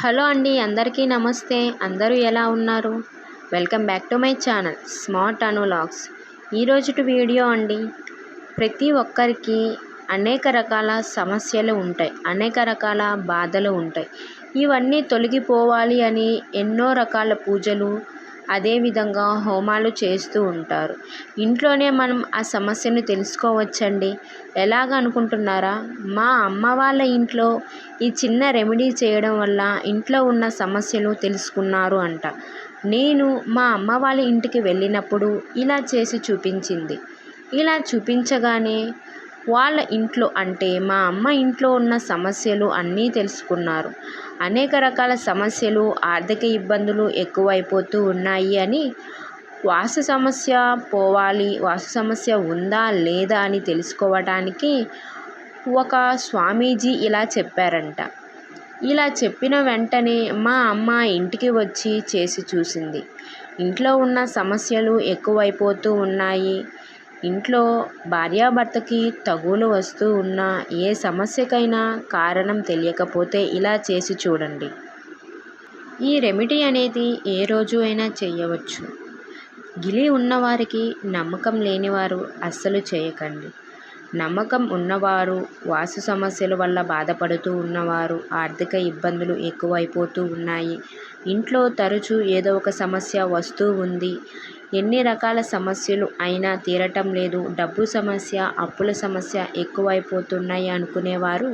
Hello అండి అందరికీ నమస్తే. అందరూ ఎలా ఉన్నారు? Welcome back to my channel smart అనులాగ్స్ ఈరోజుటి వీడియో అండి ప్రతి ఒక్కరికి అనేక రకాల సమస్యలు ఉంటాయి అనేక రకాల బాధలు ఉంటాయి. ఇవన్నీ తొలగిపోవాలి అని ఎన్నో రకాల పూజలు అదేవిధంగా హోమాలు చేస్తూ ఉంటారు. ఇంట్లోనే మనం ఆ సమస్యను తెలుసుకోవచ్చండి. ఎలాగ అనుకుంటున్నారా? మా అమ్మ వాళ్ళ ఇంట్లో ఈ చిన్న రెమెడీ చేయడం వల్ల ఇంట్లో ఉన్న సమస్యలు తెలుసుకున్నారు అంట. నేను మా అమ్మ వాళ్ళ ఇంటికి వెళ్ళినప్పుడు ఇలా చేసి చూపించింది. ఇలా చూపించగానే వాళ్ళ ఇంట్లో అంటే మా అమ్మ ఇంట్లో ఉన్న సమస్యలు అన్నీ తెలుసుకున్నారు. అనేక రకాల సమస్యలు ఆర్థిక ఇబ్బందులు ఎక్కువైపోతూ ఉన్నాయి అని వాస్తు సమస్య పోవాలి వాస్తు సమస్య ఉందా లేదా అని తెలుసుకోవటానికి ఒక స్వామీజీ ఇలా చెప్పారంట. ఇలా చెప్పిన వెంటనే మా అమ్మ ఇంటికి వచ్చి చేసి చూసింది. ఇంట్లో ఉన్న సమస్యలు ఎక్కువైపోతూ ఉన్నాయి. ఇంట్లో భార్యాభర్తకి తగులు వస్తూ ఉన్న ఏ సమస్యకైనా కారణం తెలియకపోతే ఇలా చేసి చూడండి. ఈ రెమెడీ అనేది ఏ రోజు అయినా చేయవచ్చు. గిలి ఉన్నవారికి నమ్మకం లేనివారు అస్సలు చేయకండి. నమ్మకం ఉన్నవారు వాసు సమస్యల వల్ల బాధపడుతూ ఉన్నవారు ఆర్థిక ఇబ్బందులు ఎక్కువైపోతూ ఉన్నాయి. ఇంట్లో తరచూ ఏదో ఒక సమస్య వస్తూ ఉంది. ఎన్ని రకాల సమస్యలు అయినా తీరటం లేదు. డబ్బు సమస్య అప్పుల సమస్య ఎక్కువైపోతున్నాయి అనుకునేవారు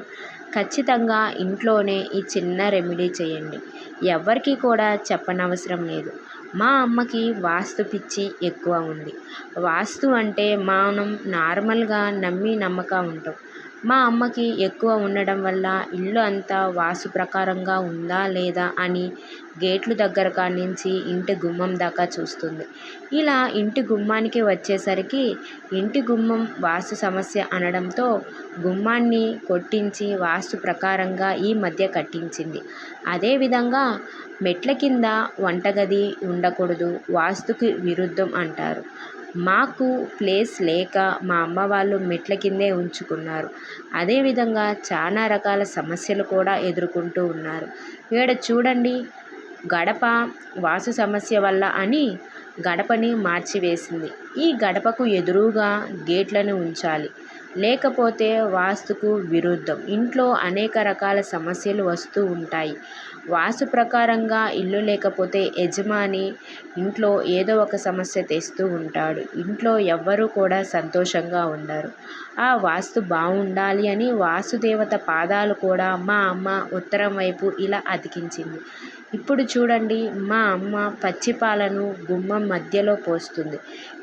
ఖచ్చితంగా ఇంట్లోనే ఈ చిన్న రెమెడీ చేయండి. ఎవరికి కూడా చెప్పనవసరం లేదు. మా అమ్మకి వాస్తు పిచ్చి ఎక్కువ ఉంది. వాస్తు అంటే మనం నార్మల్గా నమ్మి నమ్మక ఉంటాం. మా అమ్మకి ఎక్కువ ఉండడం వల్ల ఇల్లు అంతా వాసు ప్రకారంగా ఉందా లేదా అని గేట్లు దగ్గర కానించి ఇంటి గుమ్మం దాకా చూస్తుంది. ఇలా ఇంటి గుమ్మానికి వచ్చేసరికి ఇంటి గుమ్మం వాస్తు సమస్య అనడంతో గుమ్మాన్ని కొట్టించి వాస్తు ప్రకారంగా ఈ మధ్య కట్టించింది. అదేవిధంగా మెట్ల కింద వంటగది ఉండకూడదు వాస్తుకి విరుద్ధం అంటారు. మాకు ప్లేస్ లేక మా అమ్మ వాళ్ళు మెట్ల కిందే ఉంచుకున్నారు. అదేవిధంగా చాలా రకాల సమస్యలు కూడా ఎదుర్కొంటూ ఉన్నారు. ఇక్కడ చూడండి గడప వాసు సమస్య వల్ల అని గడపని మార్చివేసింది. ఈ గడపకు ఎదురుగా గేట్లను ఉంచాలి. లేకపోతే వాస్తుకు విరుద్ధం. ఇంట్లో అనేక రకాల సమస్యలు వస్తూ ఉంటాయి. వాస్తు ప్రకారంగా ఇల్లు లేకపోతే యజమాని ఇంట్లో ఏదో ఒక సమస్య తెస్తూ ఉంటాడు. ఇంట్లో ఎవ్వరూ కూడా సంతోషంగా ఉండరు. ఆ వాస్తు బాగుండాలి అని వాసుదేవత పాదాలు కూడా మా అమ్మ ఉత్తరం వైపు ఇలా అతికించింది. ఇప్పుడు చూడండి మా అమ్మ పచ్చి పాలను గుమ్మం మధ్యలో పోస్తుంది.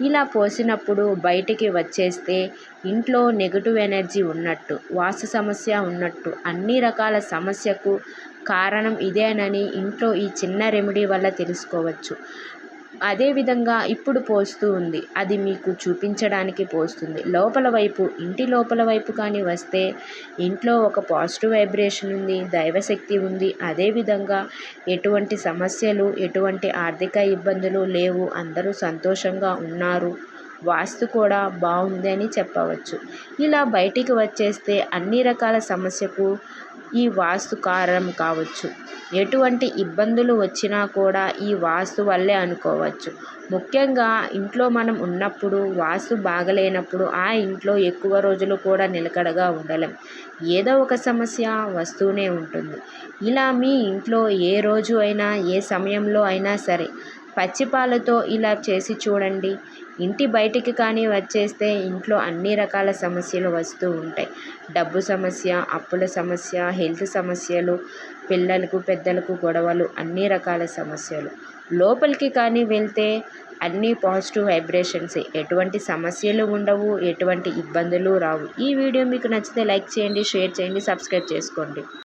ఇలా పోసినప్పుడు బయటికి వచ్చేస్తే ఇంట్లో నెగటివ్ ఎనర్జీ ఉన్నట్టు వాస్తు సమస్య ఉన్నట్టు అన్ని రకాల సమస్యకు కారణం ఇదేనని ఇంట్లో ఈ చిన్న రెమెడీ వల్ల తెలుసుకోవచ్చు. అదేవిధంగా ఇప్పుడు పోస్తూ ఉంది. అది మీకు చూపించడానికి పోస్తుంది. లోపల వైపు ఇంటి లోపల వైపు కానీ వస్తే ఇంట్లో ఒక పాజిటివ్ వైబ్రేషన్ ఉంది దైవశక్తి ఉంది. అదేవిధంగా ఎటువంటి సమస్యలు ఎటువంటి ఆర్థిక ఇబ్బందులు లేవు. అందరూ సంతోషంగా ఉన్నారు. వాస్తు కూడా బాగుంది అని చెప్పవచ్చు. ఇలా బయటికి వచ్చేస్తే అన్ని రకాల సమస్యకు ఈ వాస్తు కారణం కావచ్చు. ఎటువంటి ఇబ్బందులు వచ్చినా కూడా ఈ వాస్తు వల్లే అనుకోవచ్చు. ముఖ్యంగా ఇంట్లో మనం ఉన్నప్పుడు వాస్తు బాగలేనప్పుడు ఆ ఇంట్లో ఎక్కువ రోజులు కూడా నిలకడగా ఉండలేం. ఏదో ఒక సమస్య వస్తూనే ఉంటుంది. ఇలా మీ ఇంట్లో ఏ రోజు అయినా ఏ సమయంలో అయినా సరే పచ్చిపాలతో ఇలా చేసి చూడండి. ఇంటి బయటికి కానీ వచ్చేస్తే ఇంట్లో అన్ని రకాల సమస్యలు వస్తూ ఉంటాయి. డబ్బు సమస్య అప్పుల సమస్య హెల్త్ సమస్యలు పిల్లలకు పెద్దలకు గొడవలు అన్ని రకాల సమస్యలు. లోపలికి కానీ వెళ్తే అన్ని పాజిటివ్ వైబ్రేషన్స్. ఎటువంటి సమస్యలు ఉండవు ఎటువంటి ఇబ్బందులు రావు. ఈ వీడియో మీకు నచ్చితే లైక్ చేయండి షేర్ చేయండి సబ్స్క్రైబ్ చేసుకోండి.